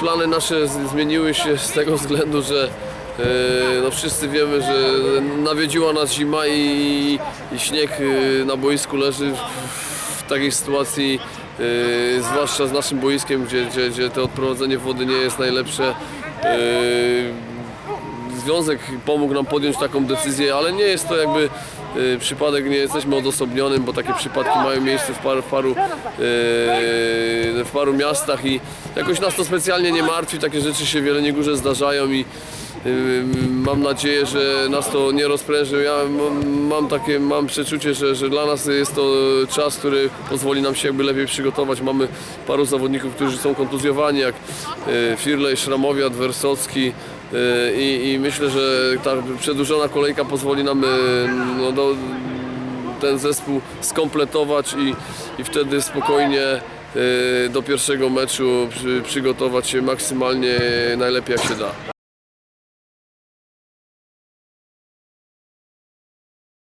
plany nasze zmieniły się z tego względu, że e, no wszyscy wiemy, że nawiedziła nas zima i, i śnieg e, na boisku leży w, takiej sytuacji, zwłaszcza z naszym boiskiem, gdzie, gdzie, gdzie to odprowadzenie wody nie jest najlepsze. Związek pomógł nam podjąć taką decyzję, ale nie jest to jakby e, przypadek, nie jesteśmy odosobnionym, bo takie przypadki mają miejsce w paru, w paru, e, w paru miastach i jakoś nas to specjalnie nie martwi, takie rzeczy się w Jeleniej Górze zdarzają i e, mam nadzieję, że nas to nie rozpręży. Ja mam, mam takie, mam przeczucie, że, że dla nas jest to czas, który pozwoli nam się jakby lepiej przygotować. Mamy paru zawodników, którzy są kontuzjowani, jak Firlej, Szramowiat, Wersocki, I, I myślę, że ta przedłużona kolejka pozwoli nam e, no, do, ten zespół skompletować i, i wtedy spokojnie e, do pierwszego meczu przy, przygotować się maksymalnie najlepiej jak się da.